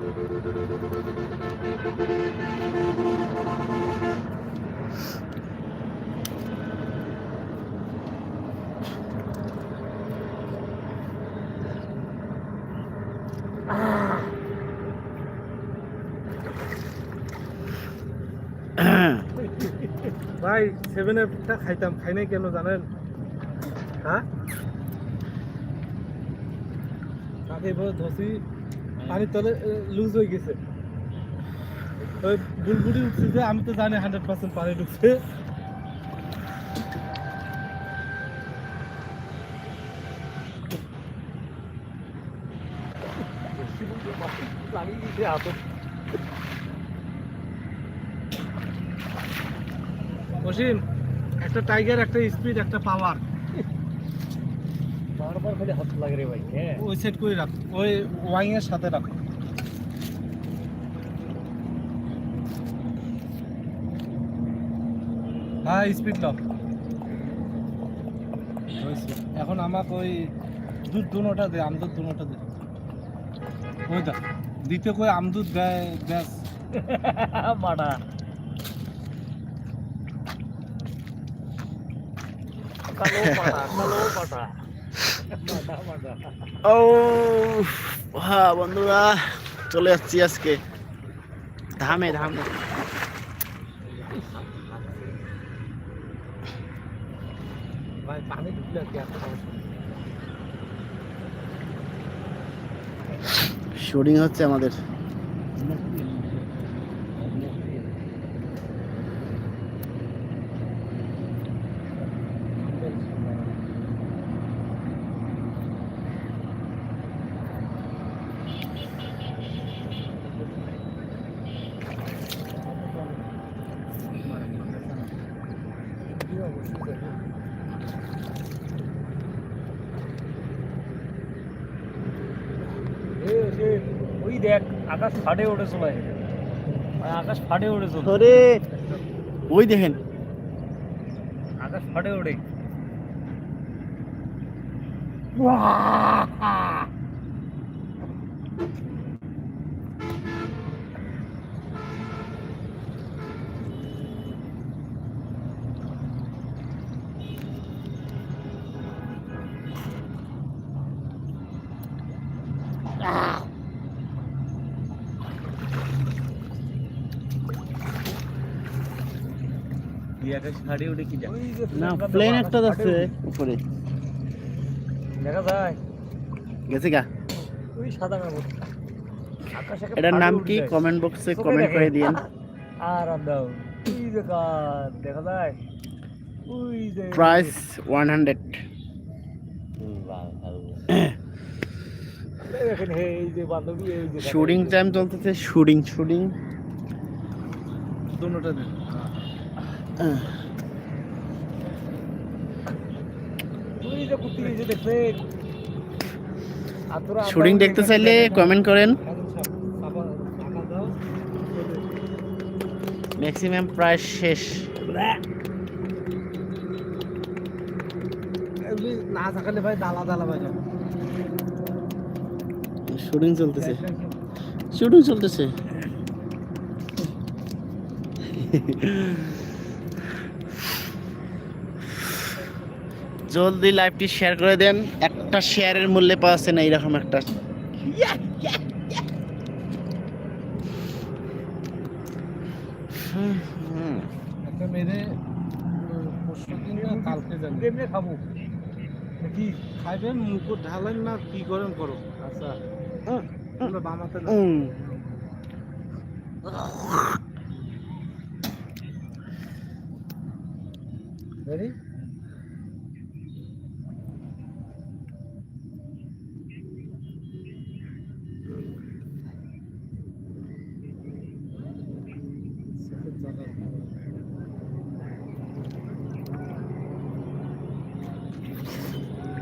ভাই সেভেন আপটা খাইতাম খাই নাই কেন জানেন? হ্যাঁ তাকে ধসি? পানির তলে লুজ হয়ে গেছে। ওই বুলবুলি উঠছে যে, আমি তো জানি হান্ড্রেড পার্সেন্ট পানি ঢুকছে। অসীম, একটা টাইগার একটা স্পিড একটা পাওয়ার বারবার খালি হাত লাগে রে ভাই হ্যাঁ? ওই সেট করে রাখ ওই ওয়াইং এর সাথে রাখো। হ্যাঁ স্পিড লক এখন আমাকে ওই দুধ দুনোটা দে আমদুধ দুনোটা দে। ওই দেখ দিতে কই আমদুধ দেয় ব্যাস। কালো পাটা কালো পাটা ও হ্যাঁ বন্ধুরা চলে যাচ্ছি আজকে। ধামে ধামে। শুটিং হচ্ছে আমাদের। এ, ওই দেখ আকাশ ফাটে ওঠে চলে আকাশ ফাটে ওঠে চলে ওরে ওই দেখেন। আকাশ ফাটে ওঠে ফাটে ওঠে কি না প্লেন একটা যাচ্ছে। উপরে। দেখা যায়। গেছে গা। ওই সাদা কাগজ এটার নাম কি? কমেন্ট বক্সে কমেন্ট। করে দিন আর দাও। ওই যে দেখা যায়? ওই যে প্রাইস ওয়ান হান্ড্রেড এই দেখেন হে, এই যে বান্ধবী এই যে শুটিং টাইম চলতেছে শুটিং শুটিং দুটোটা দে শুটিং দেখতে চাইলে কমেন্ট করেন। ম্যাক্সিমাম প্রাইস শেষ। ভাই ভাই শুটিং চলতেছে। শুটিং চলতেছে। জলদি লাইভটি শেয়ার করে দেন। একটা শেয়ারের মূল্যে এইরকম একটা। হুম, হুম। একটা মেরে পরশু কালকে জানি। খাব? কি খাইবেন? মুকুট ঢালেন না কি করেন করো? আচ্ছা। তোমরা বামাতে না উম,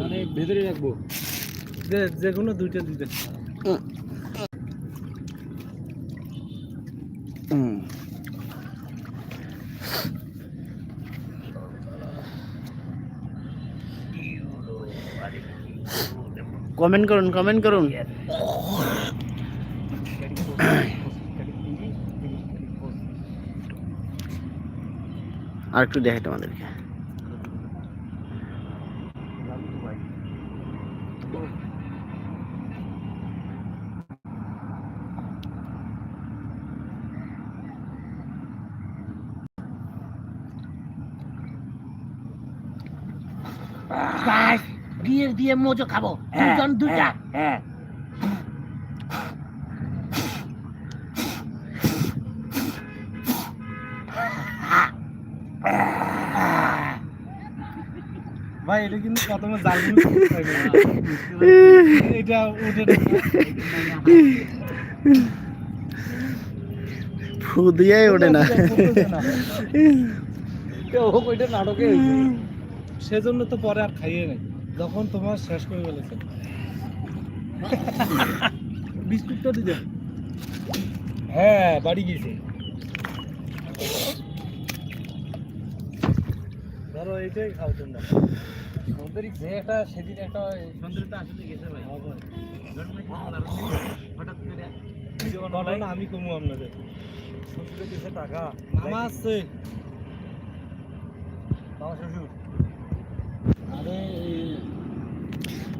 মানে ভেতরে রাখব। যে যে কোনো দুইটা দিতে। কমেন্ট করুন কমেন্ট করুন। আর একটু দেখাই তোমাদেরকে। দিয়ে দিয়ে মোজো খাব। হ্যাঁ, দুজন দুটা হ্যাঁ ভাই এটা কিন্তু প্রথমে জালমুল এটা উঠে ফু দিয়েই ওঠে না। নাটকে সেজন্য তো পরে আর খাইয়ে নাই। যখন তোমার শেষ করে ফেলেছে। বিস্কুটটা দিতে হ্যাঁ বাড়ি গিয়েছে। ধরো এইটাই খাও তোমরা। যে একটা সেদিন একটা তো আসলে গেছে ভাই। হঠাৎ করে না আমি কমু আপনাদের। টাকা। মামা আছে শ্বশুর।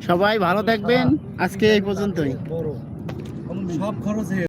সবাই ভালো থাকবেন। আজকে এই পর্যন্তই। সব খরচ